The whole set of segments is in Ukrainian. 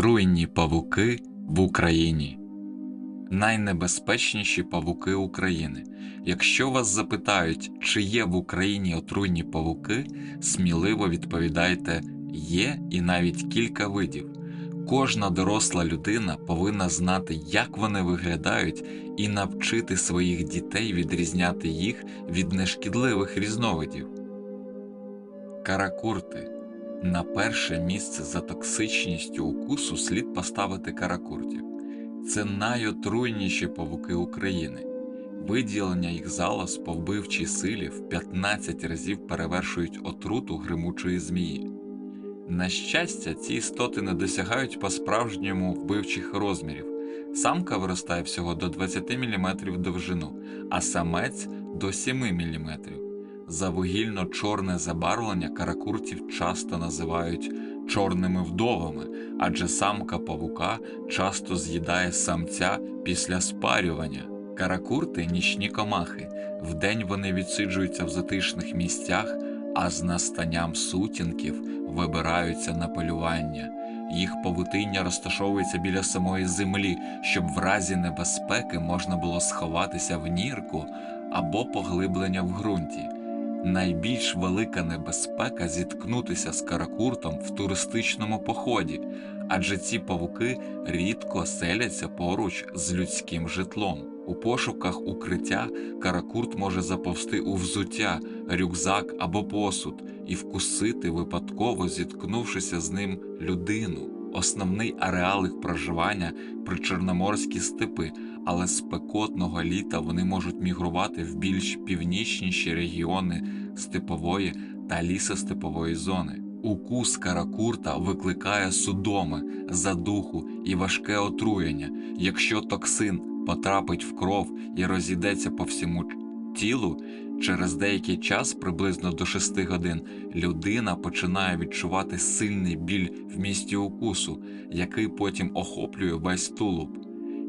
Отруйні павуки в Україні. Найнебезпечніші павуки України. Якщо вас запитають, чи є в Україні отруйні павуки, сміливо відповідайте є і навіть кілька видів. Кожна доросла людина повинна знати, як вони виглядають, і навчити своїх дітей відрізняти їх від нешкідливих різновидів. Каракурти на перше місце за токсичністю укусу слід поставити каракуртів. Це найотруйніші павуки України. Виділення їх залоз по вбивчій силі в 15 разів перевершують отруту гримучої змії. На щастя, ці істоти не досягають по-справжньому вбивчих розмірів. Самка виростає всього до 20 мм довжину, а самець до 7 мм. За вугільно-чорне забарвлення каракуртів часто називають чорними вдовами, адже самка павука часто з'їдає самця після спарювання. Каракурти нічні комахи. Вдень вони відсиджуються в затишних місцях, а з настанням сутінків вибираються на полювання. Їх павутиння розташовується біля самої землі, щоб в разі небезпеки можна було сховатися в нірку або поглиблення в ґрунті. Найбільш велика небезпека зіткнутися з каракуртом в туристичному поході, адже ці павуки рідко селяться поруч з людським житлом. У пошуках укриття каракурт може заповзти у взуття, рюкзак або посуд і вкусити, випадково зіткнувшися з ним людину. Основний ареал їх проживання причорноморські степи, але з спекотного літа вони можуть мігрувати в більш північніші регіони степової та лісостепової зони. Укус каракурта викликає судоми, задуху і важке отруєння. Якщо токсин потрапить в кров і розійдеться по всьому тілу, через деякий час, приблизно до 6 годин, людина починає відчувати сильний біль в місті укусу, який потім охоплює весь тулуб.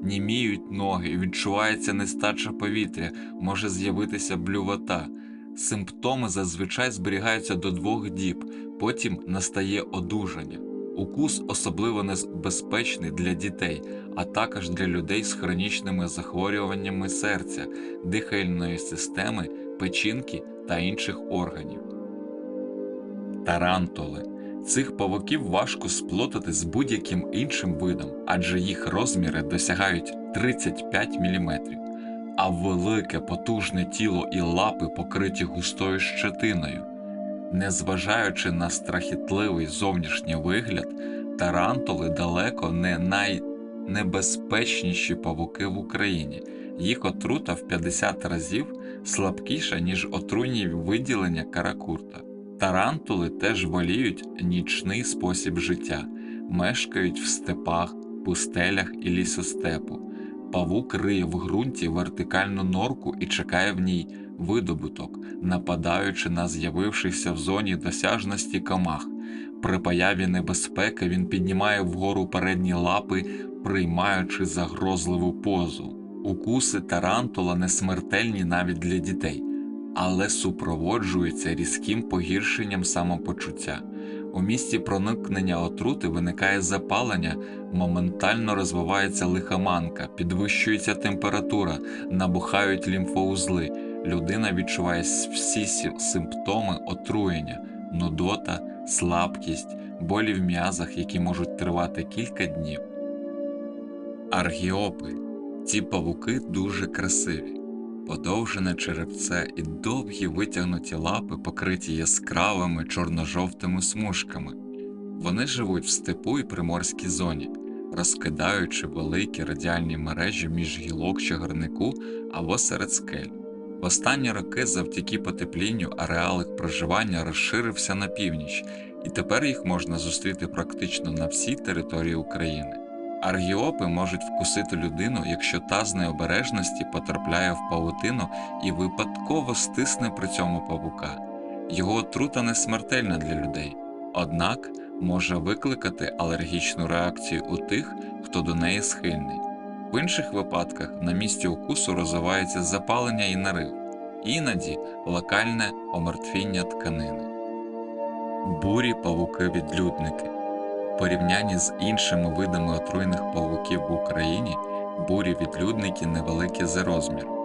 Німіють ноги, відчувається нестача повітря, може з'явитися блювота. Симптоми зазвичай зберігаються до двох діб, потім настає одужання. Укус особливо небезпечний для дітей, а також для людей з хронічними захворюваннями серця, дихальної системи, печінки та інших органів. Тарантули цих павуків важко сплотати з будь-яким іншим видом, адже їх розміри досягають 35 мм, а велике потужне тіло і лапи покриті густою щетиною. Незважаючи на страхітливий зовнішній вигляд, тарантули далеко не найнебезпечніші павуки в Україні. Їх отрута в 50 разів слабкіша, ніж отруйні виділення каракурта. Тарантули теж воліють нічний спосіб життя, мешкають в степах, пустелях і лісостепу. Павук риє в ґрунті вертикальну норку і чекає в ній видобуток, нападаючи на з'явившихся в зоні досяжності комах. При появі небезпеки він піднімає вгору передні лапи, приймаючи загрозливу позу. Укуси тарантула не смертельні навіть для дітей, але супроводжуються різким погіршенням самопочуття. У місці проникнення отрути виникає запалення, моментально розвивається лихоманка, підвищується температура, набухають лімфоузли. Людина відчуває всі симптоми отруєння, нудота, слабкість, болі в м'язах, які можуть тривати кілька днів. Аргіопи ці павуки дуже красиві, подовжене черепце і довгі витягнуті лапи, покриті яскравими чорно-жовтими смужками. Вони живуть в степу і приморській зоні, розкидаючи великі радіальні мережі між гілок чагарнику або серед скель. В останні роки завдяки потеплінню ареал їх проживання розширився на північ, і тепер їх можна зустріти практично на всій території України. Аргіопи можуть вкусити людину, якщо та з необережності потрапляє в павутину і випадково стисне при цьому павука. Його отрута не смертельна для людей, однак може викликати алергічну реакцію у тих, хто до неї схильний. В інших випадках на місці укусу розвивається запалення і нарив, іноді локальне омертвіння тканини. Бурі павуки-відлюдники. Порівнянні з іншими видами отруйних павуків в Україні бурі відлюдники невеликі за розміром.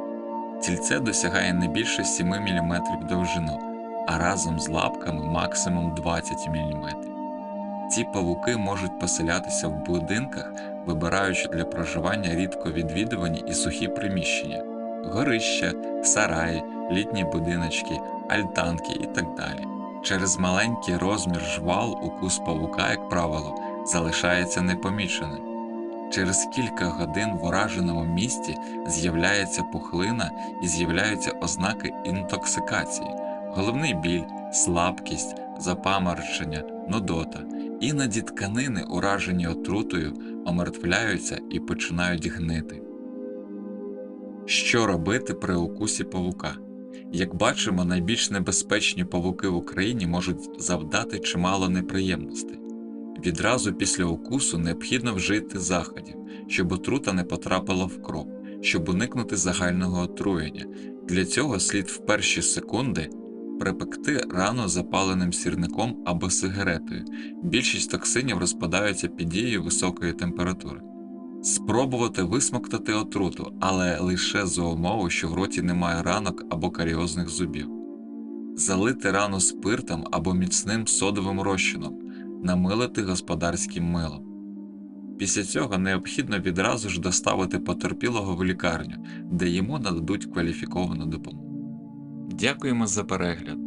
Тільце досягає не більше 7 мм довжину, а разом з лапками максимум 20 мм. Ці павуки можуть поселятися в будинках, вибираючи для проживання рідко відвідувані і сухі приміщення, горища, сараї, літні будиночки, альтанки і так далі. Через маленький розмір жвал укус павука, як правило, залишається непоміченим. Через кілька годин в ураженому місті з'являється пухлина і з'являються ознаки інтоксикації, головний біль, слабкість, запаморочення, нудота. Іноді тканини, уражені отрутою, омертвляються і починають гнити. Що робити при укусі павука? Як бачимо, найбільш небезпечні павуки в Україні можуть завдати чимало неприємностей. Відразу після укусу необхідно вжити заходів, щоб отрута не потрапила в кров, щоб уникнути загального отруєння. Для цього слід в перші секунди припекти рану запаленим сірником або сигаретою. Більшість токсинів розпадаються під дією високої температури. Спробувати висмоктати отруту, але лише за умови, що в роті немає ранок або каріозних зубів. Залити рану спиртом або міцним содовим розчином, намилити господарським милом. Після цього необхідно відразу ж доставити потерпілого в лікарню, де йому нададуть кваліфіковану допомогу. Дякуємо за перегляд.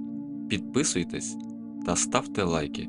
Підписуйтесь та ставте лайки.